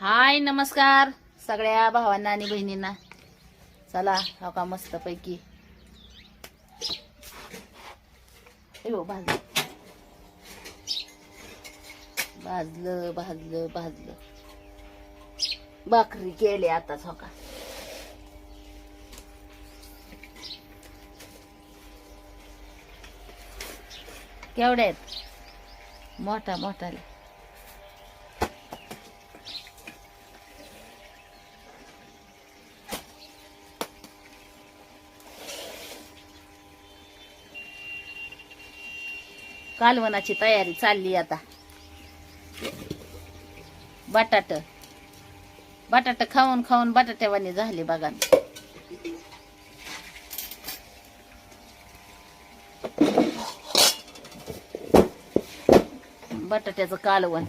हाय नमस्कार. सगळ्या भावांना आणि बहिणींना. चला हो का मस्त पैकी हो भाजलं. भाजलं भाजलं भाजलं. भाकरी केली आताच हो का. केवढ्या आहेत? मोठा मोठाले. कालवणाची तयारी चालली आता. बटाट. बटाट खाऊन खाऊन बटाट्यावानी झाले बघा. बटाट्याचं कालवण.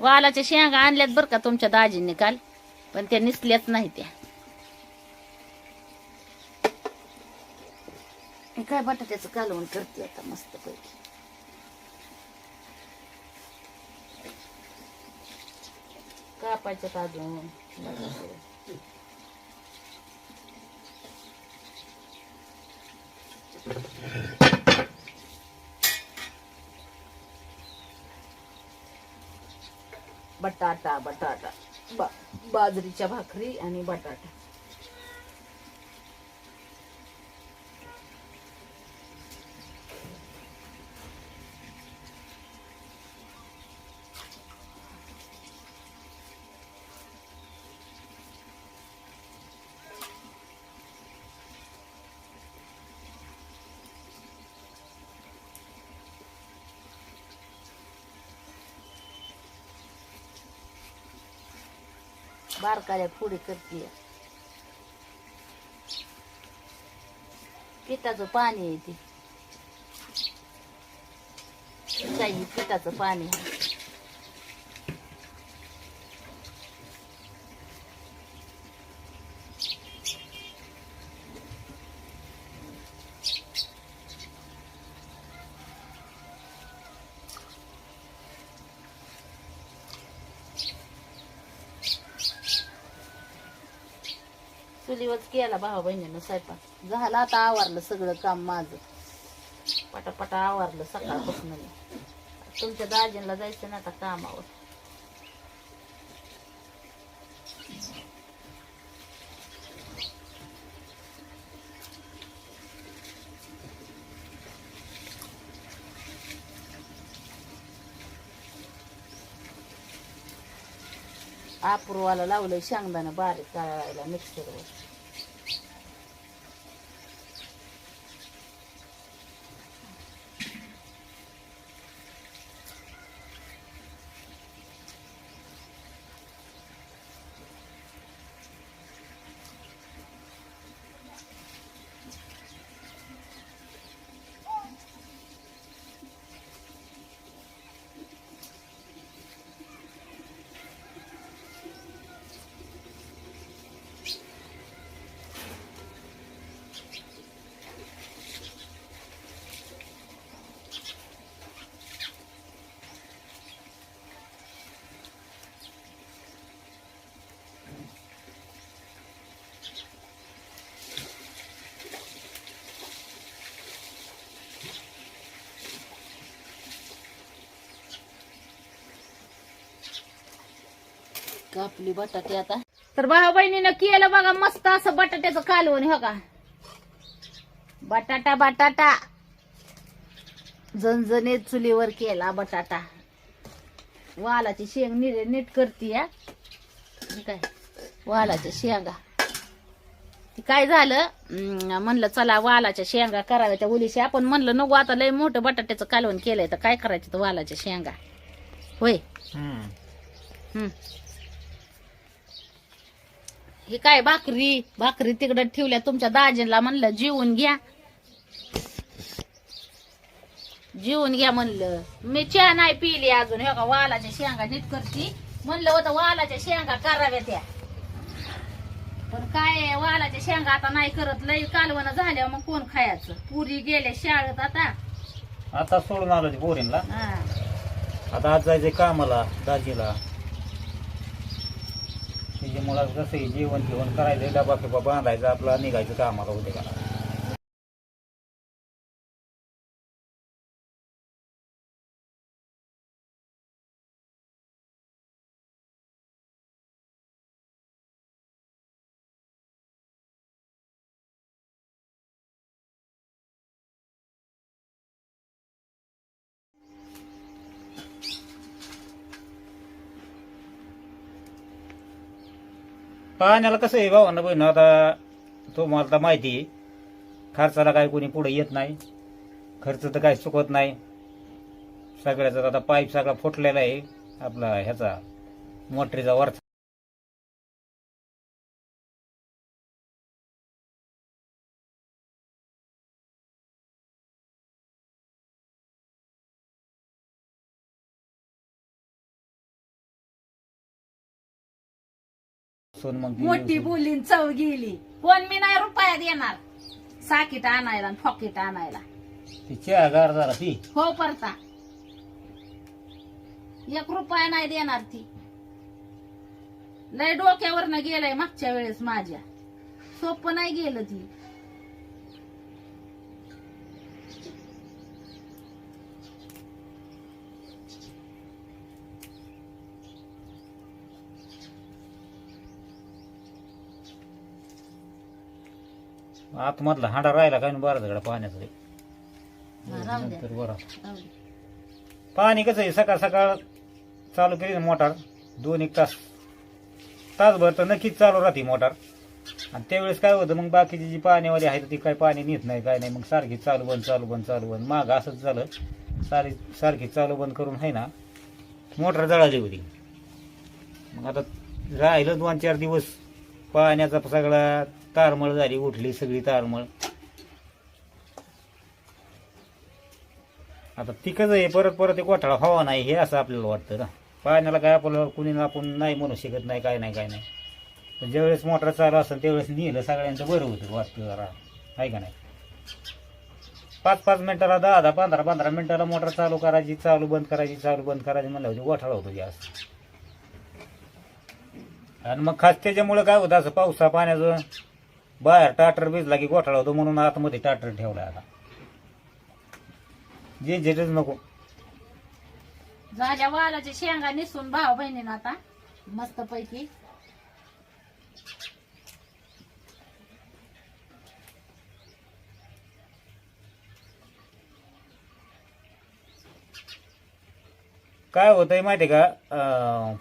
वालाच्या शेंगा आणल्यात बरं का तुमच्या दाजींनी काल पण त्या निसल्याच नाही त्या. काय बटाट्याचं कालवण करते आता मस्त पैकी कापायच्यात अजून. बटाटा बटाटा. बा बाजरीच्या भाकरी आणि बटाटा. बारकाल्या पुढे करते पिठाचं पाणी आहे ते पिठाचं पाणी आहे. चुलीवरच केला भावा बहिणीनं स्वयंपाक. झालं आता आवरलं सगळं काम माझं. पटापटा आवारलं सकाळपासून. तुमच्या दाजींना जायचं ना आता कामावर. अपूर्वाला लावलं शेंगदाणं बारीक तळायला मिक्सरवर कापली बटाटे आता. तर भाऊ बहिणीनं केलं बघा मस्त असं बटाट्याचं कालवण हो का बटाटा बटाटा. झणझणीत चुलीवर केला बटाटा. वालाची शेंग नीट नीट करते या हे काय? वालाच्या शेंगा. ती काय झालं? म्हणलं चला वालाच्या शेंगा कराव्या त्या उलीशी. आपण म्हणलं नको आता लय मोठं बटाट्याचं कालवण केलंय तर काय करायचं तर वालाच्या शेंगा? होय. हम्म. हे काय भाकरी? भाकरी तिकडं ठेवल्या तुमच्या दाजीला म्हणलं जेवून घ्या. जेवून घ्या म्हणलं. मी चहा नाही पिली अजून. हे का वालाच्या शेंगा नीट करती? म्हणलं होतं वालाच्या शेंगा कराव्या त्या. पण काय वालाच्या शेंगा आता नाही करत. लई कालवण झाल्यावर मग कोण खायचं? पुरी गेल्या शाळेत आता. आता सोडून आलो बोरीनला हा. आता आज जायचंय कामाला दाजीला. त्याच्यामुळे कसं आहे, जेवण जेवण करायचं डबा किंवा बांधायचा आपला निघायचं कामाला उद्या. पाण्याला कसं आहे भावानं बहिण आता तुम्हाला तर माहिती आहे खर्चाला काय कोणी पुढे येत नाही खर्च तर काय चुकत नाही. सगळ्याचा आता पाईप सगळा फुटलेला आहे आपला ह्याचा मोटरीचा वरचा. सोन मग मोठी बोलीन चव गेली. कोण मी नाही रुपयात येणार. साकीट आणायला आणि फॉकीट आणायला. ती चहा गार जरा ती. हो परता. एक रुपया नाही देणार ती. लय डोक्यावरनं गेलंय मागच्या वेळेस माझ्या. सोपं नाही गेलं ती. आतमधला हांडा राहिला काय बरं सगळं पाण्याचं रे. राहू द्या. नंतर बरं. पाणी कसं आहे? सकाळ सकाळ चालू केली ना मोटार. दोन एक तास. तासभर तर नक्कीच चालू राहते मोटार. आणि त्यावेळेस काय होतं? मग बाकीची जी पाण्यावाली आहे ती काय पाणी नेत नाही काय नाही. मग सारखी चालू बंद चालू बंद चालू बंद. माग असंच झालं. सारी सारखी चालू बंद करून आहे ना मोटार जळाली होती. मग आता राहिलं दोन चार दिवस. पाण्याचा सगळा तारमळ झाली उठली सगळी तारमळ. आता तिकच आहे परत परत ते कोठाळा हवा नाही हे असं आपल्याला वाटतं ना. पाण्याला काय आपल्याला कुणी आपण नाही म्हणू शकत नाही काय नाही काय नाही. पण ज्यावेळेस मोटर चालू असेल त्यावेळेस नेलं सगळ्यांचं बरं होतं वाटतं जरा. आहे का नाही? पाच पाच मिनिटाला दहा दहा पंधरा पंधरा मिनिटाला मोटर चालू करायची चालू बंद करायची चालू बंद करायची म्हणलं म्हणजे गोठाळा होतो जास्त. आणि मग खास त्याच्यामुळं काय होतं असं पावसा पाण्याचं बाहेर टाटर भिजला की गोठाळा होतो म्हणून आतमध्ये टाटर ठेवलाय आता. जे जेटच नको. झाल्या वालाच्या शेंगा निसून भाऊ बहिणीनं आता मस्त पैकी काय होतंय माहितीये का? अं,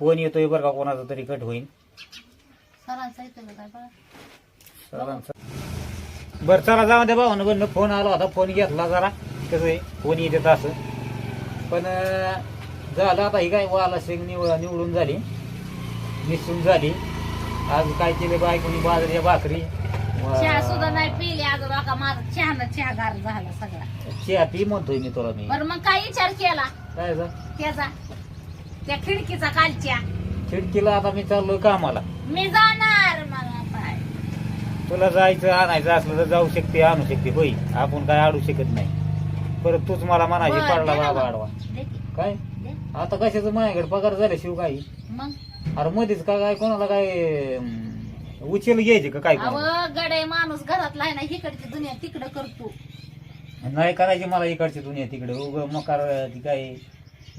फोन येतोय बरं का कोणाचा तरी कट होईल सरांचा इथं का काय बघा बरं चला जाऊ द्या भावानं बरं फोन आला होता. फोन घेतला जरा. कसं आहे? फोन येत असं पण झालं आता ही काय? वाला शेंग निव निवडून झाली. निसून झाली. आज काय केले बायकोनी बाजरीच्या भाकरी? चहा सुद्धा नाही पिली. आज बघा माझा चहा चहा गार झाला सगळा. चहा ती म्हणतोय मी तुला मी. बरं मग काय विचार केला? काय झालं? त्याचा त्या खिडकीचा कालच्या. खिडकीला आता मी चाललोय कामाला. मी जाणार. तुला जायचं आणायचं असलं तर जाऊ शकते आणू शकते होई आपण काय अडू शकत नाही. परत तूच मला म्हणायची बरं, पडला दे ना बाबा मग. आडवा. दे की, काय? दे. आता कशाचं माझ्याकडे पगार झाल्याशिवाय काही? मग? अरे मध्येच का काय कोणाला काय अं, उचल घ्यायचे का काय अव कोणाला? गडे माणूस घरातला आहे ना इकडची दुनिया तिकडं करतो नाही करायची मला इकडची दुनिया तिकडे. उग मकार ती काय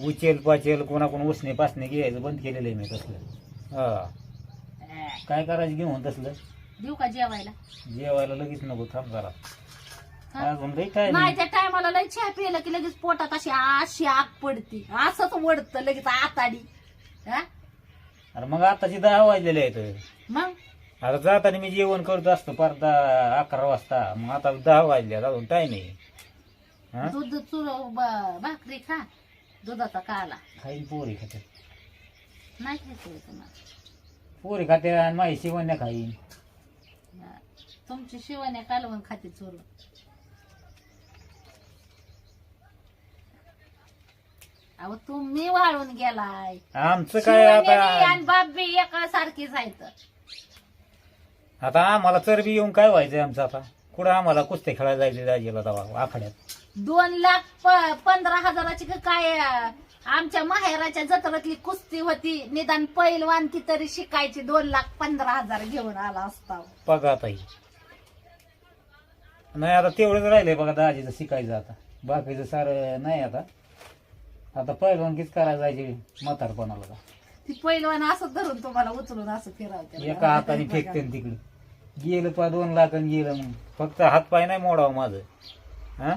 उचेल पाचेल कोणाकोण उसने पासने घ्यायचं बंद केलेलं आहे मी तसलं. हा. अं, काय करायचं घेऊन तसलं? देऊ का जेवायला? जेवायला लगेच नको थांब जरा. हा? अजून काय नाही नाही त्या टायमाला लय चहा पिलं की लगेच पोटात अशी अशी आग पडती. असंच वडतं लगेच आताडी. हा? अरे मग आताची दहा वाजलेले आहेत. मग? आता जाताना मी जेवण करत असतो पार दहा अकरा वाजता. मग आता दहा वाजले अजून टाइम आहे. हा? दूध चुर ब- भाकरी खा. दुधाचा काला. खाईन पोरी खाते नाही खायचं तुम्हाला. पोरी खाते आणि माझी शिवण्या खाईन. तुमची शिवण्या कालवण खाते चोरून. अहो तुम्ही वाळून गेलाय. आमचं काय शिवण्यानी आणि आता बाप बी एका सारखीच आहेत आता आम्हाला चरबी येऊन काय व्हायचंय आमचं आता? कुठं आम्हाला कुस्ते खेळायला जायचे दाजीला तेव्हा आखाड्यात? दोन लाख प- पंधरा हजाराची का काय अं, आमच्या माहेराच्या जत्रेतली कुस्ती होती. निदान पैलवानकी तरी शिकायची दोन लाख पंधरा हजार घेऊन आला असता. बघा आता ही नाही आता तेवढंच राहिलंय बघा दाजीचं शिकायचं आता. बाकीचं सारं नाही आता. आता पहिलवानकीच करायला जायचे म्हातारपणाला. ती पैलवान असं धरून तुम्हाला उचलून असं फिरवते एका हाताने फेकते न तिकडे. गेलं पा दोन लाख आणि गेलं मग फक्त हात पाय नाही मोडावं माझं. हा?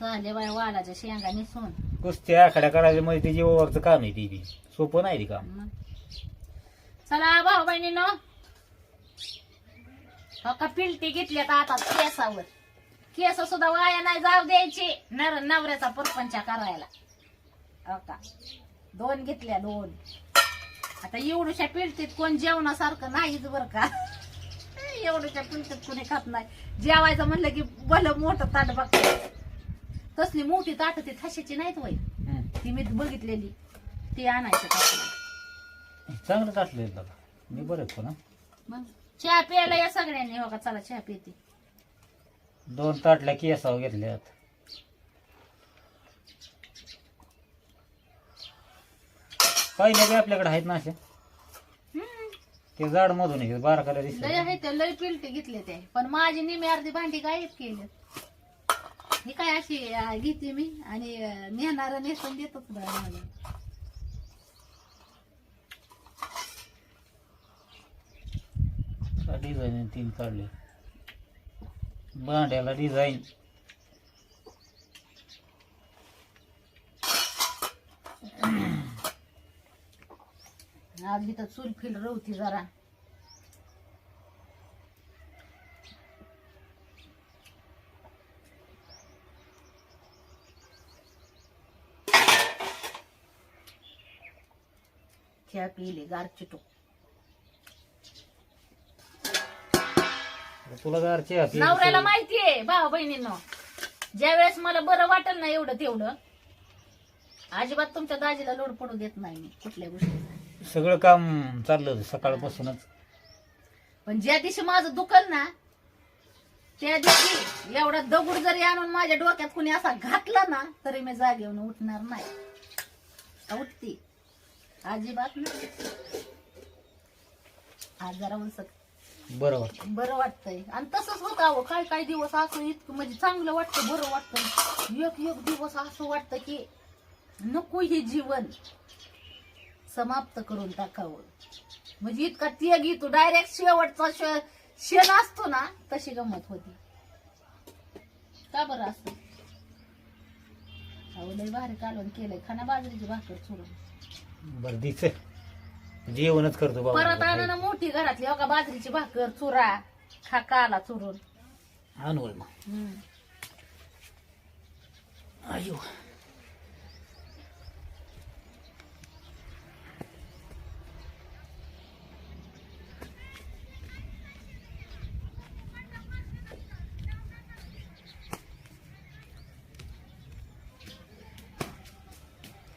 झाले बाय वालाच्या शेंगा निसून. कुस्ती आखाड्या करायचं म्हणजे ते जीवावरचं काम आहे ती बी. सोपं नाही ते काम. चला भाऊ बहिणीनो हो का पिलटी घेतल्यात आता केसावर? केस सुद्धा वाया नाही जाऊ द्यायची. नर नवऱ्याचा परपंच करायला. हो का? दोन घेतल्या दोन. आता एवढ्याशा पिलटीत कोण जेवणासारखं नाहीच बर का? एवढ्याच्या पिलटीत कोणी खात नाही. जेवायचं म्हणलं की भलं मोठं ताट बघतात तसली मोठी ताट ती थाशाची नाहीत वय. ती मी बघितलेली. ती आणायचं. चांगलं टाकलंय दादा मी बरं. मग? चहा प्यायला या सगळ्यांनी. हो का? चला चहा पिते. दोन ताटल्या केसावर घेतल्यात. पहिल्या बी आपल्याकडे आहेत ना अशा. ते जाड मधून आहे बारकाला लय दिसत आहे ते लय पिलटी घेतले ते. पण माझी निमी अर्धी भांडी गायब केली. ही काय अशी अं, घेते मी आणि अं, नेणार नेसून देतच मला डिझाईन तीन काढले. भांड्याला डिझाईन आज तर चूल फिल रवती जरा. चहा पिली गार चिटू तुला पिऊन नवऱ्याला माहितीये भाऊ बहिणींनो. ज्या वेळेस मला बरं वाटेल ना एवढं तेवढं अजिबात तुमच्या दाजीला लोड पडू देत नाही मी कुठल्या गोष्टी सगळं काम चाललं होतं सकाळपासूनच. पण ज्या दिवशी माझं दुखल ना त्या दिवशी एवढा दगड जरी आणून माझ्या डोक्यात कुणी असा घातला ना तरी मी जागेऊन उठणार नाही. का उठती? अजिबात नाही. आज जरा वाटतं बरं वाटतंय. आणि तसंच होतं अहो काय काय दिवस असं इतकं म्हणजे चांगलं वाटतं बरं वाटतं. एक एक दिवस असं वाटतं की नको हे जीवन समाप्त करून टाकावं. म्हणजे इतका त्याग येतो डायरेक्ट शेवटचा श- क्षण असतो ना तशी गंमत होती. का बरं असं? अहो लय भारी कालवण केलंय. खाना बाजरीची भाकर चुरून बरं दिसे जेवणच करतो परत आणा ना मोठी घरातली हो का? बाजरीची भाकर चुरा. खा काला चुरून. आणू मग. हम्म. अयो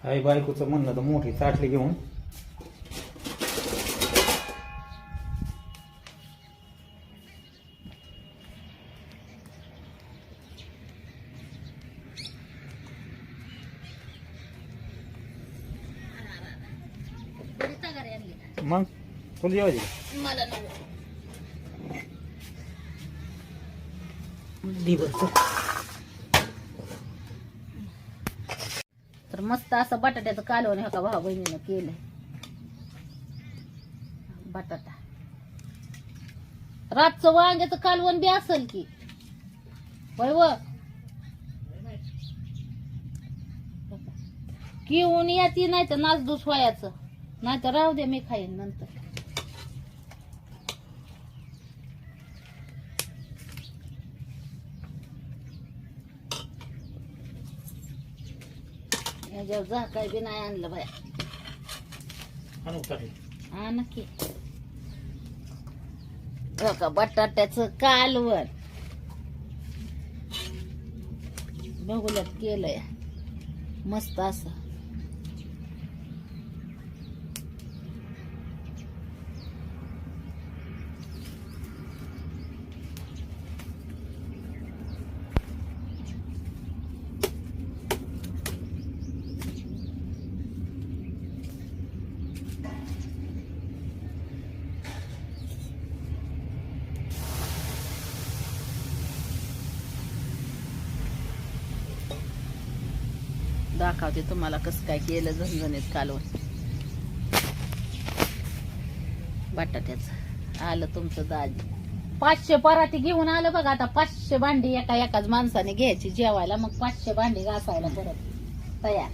आई बायकोचं म्हणणं तर मोठी चाटली घेऊन. तुला जेवायची? मला तर मस्त असं बटाट्याचं कालवण हे का भाऊ बहिणीनं केलंय. बटाटा. रातचं वांग्याचं कालवण बी असेल की. होय व? किऊन येते नाही तर नाचदूस व्हायचं. नाही तर राहू दे मी खाईन नंतर. याच्यावर जा काय बी नाही आणलं बाय. आणू चाटली हा नक्की. हो का बटाट्याचं कालवण. बघूल्यात केलंय. मस्त असं. दाखवते तुम्हाला कसं काय केलं झणझणीत कालवण बटाट्याचं. आलं तुमचं दाज पाचशे पराती घेऊन आलं बघा आता पाचशे भांडी एका एकाच माणसाने घ्यायची जेवायला मग पाचशे भांडी घासायला परत तयार.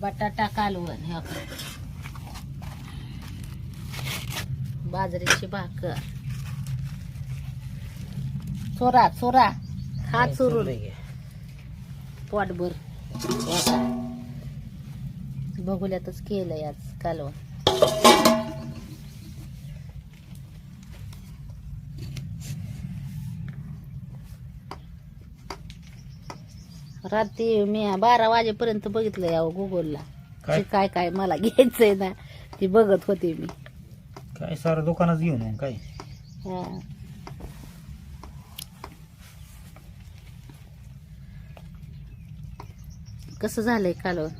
बटाटा कालवण हे बघा. बाजरीची भाकर. चोरा चोरा. खा चोरून. पोटभर. बघुल्यातच केलं याच कालवण. रात्री मी बारा वाजेपर्यंत बघितलं यावं गुगलला काय काय मला घ्यायचंय ना ती बघत होते मी. काय सारं दुकानात घेऊन मग काय? हा. कसं झालंय कालवण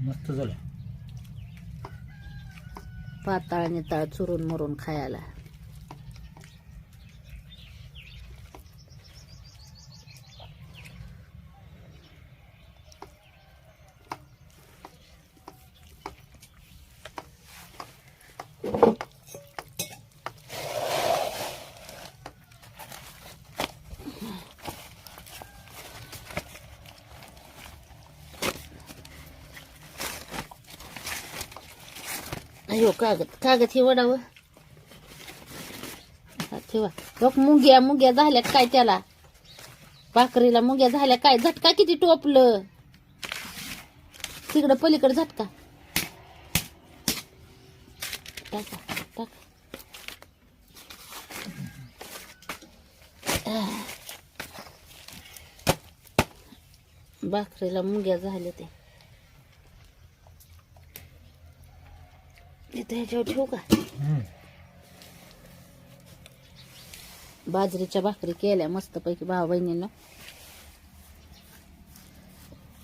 मस्त झालं. पाताळ निताळ चुरून मरून खायला. हो कागद कागद हे वडावं. ठेवा. बघ मुंग्या मुंग्या झाल्या काय त्याला? भाकरीला मुंग्या झाल्या काय? झटका किती टोपलं. तिकडं पलीकडे झटका. टाका टाका. भाकरीला मुंग्या झाल्या ते इथं ह्याच्यावर ठेवू का. बाजरीच्या भाकरी केल्या मस्तपैकी भाऊ बहिणीनं.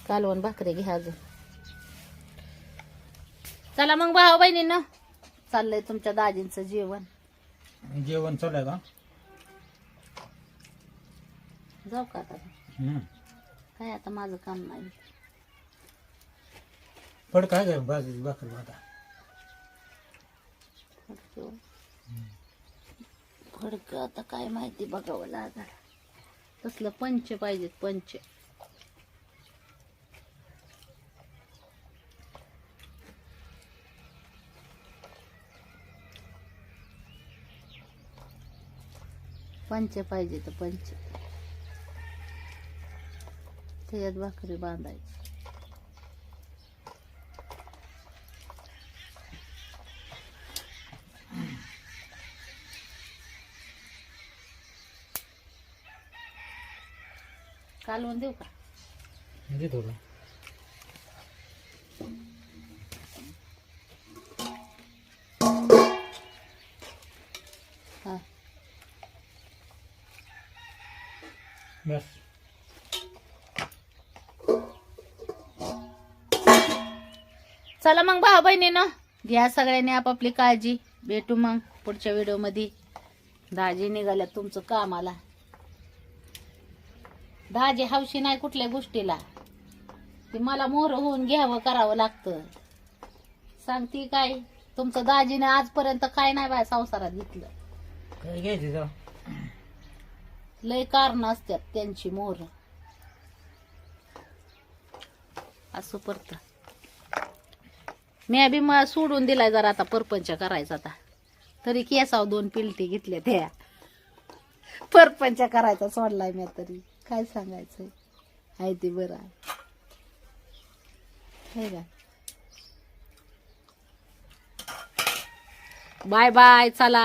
कालवण भाकरी घ्या अजून. चला मग भाऊ बहिणीनं. चाललंय तुमच्या दाजींचं जेवण. जेवण चालू आहे का? जाऊ का आता? हम्म. काय आता माझं काम नाही. पड काय काय बाजरी भाकर आता? फडक आता काय माहिती बघावं लागल तसलं पंच पाहिजेत पंच. पंच पाहिजे तर पंच. त्याच्यात भाकरी बांधायची. कालवण देऊ का? दे थोडं. हा. बस. चला मग भाऊ बहिणीनं घ्या सगळ्यांनी आपापली काळजी. भेटू मग पुढच्या व्हिडिओमध्ये दाजी निघाल्या तुमचं कामाला. दाजी हौशी नाही कुठल्या गोष्टीला. ती मला मोर होऊन घ्यावं करावं लागतं. सांगती काय तुमचं दाजीने आजपर्यंत काय नाही बाय संसारात घेतलं. काय घ्यायचं जा लय कारण असतात त्यांची मोर. असं परत. मी बी मग सोडून दिलाय जरा आता परपंच करायचा आता. तरी केसाव दोन पिलटी घेतल्या त्या. परपंच करायचा सोडलाय मी तरी. काय सांगायचंय? आहे ते बरं आहे. का? बाय बाय चला.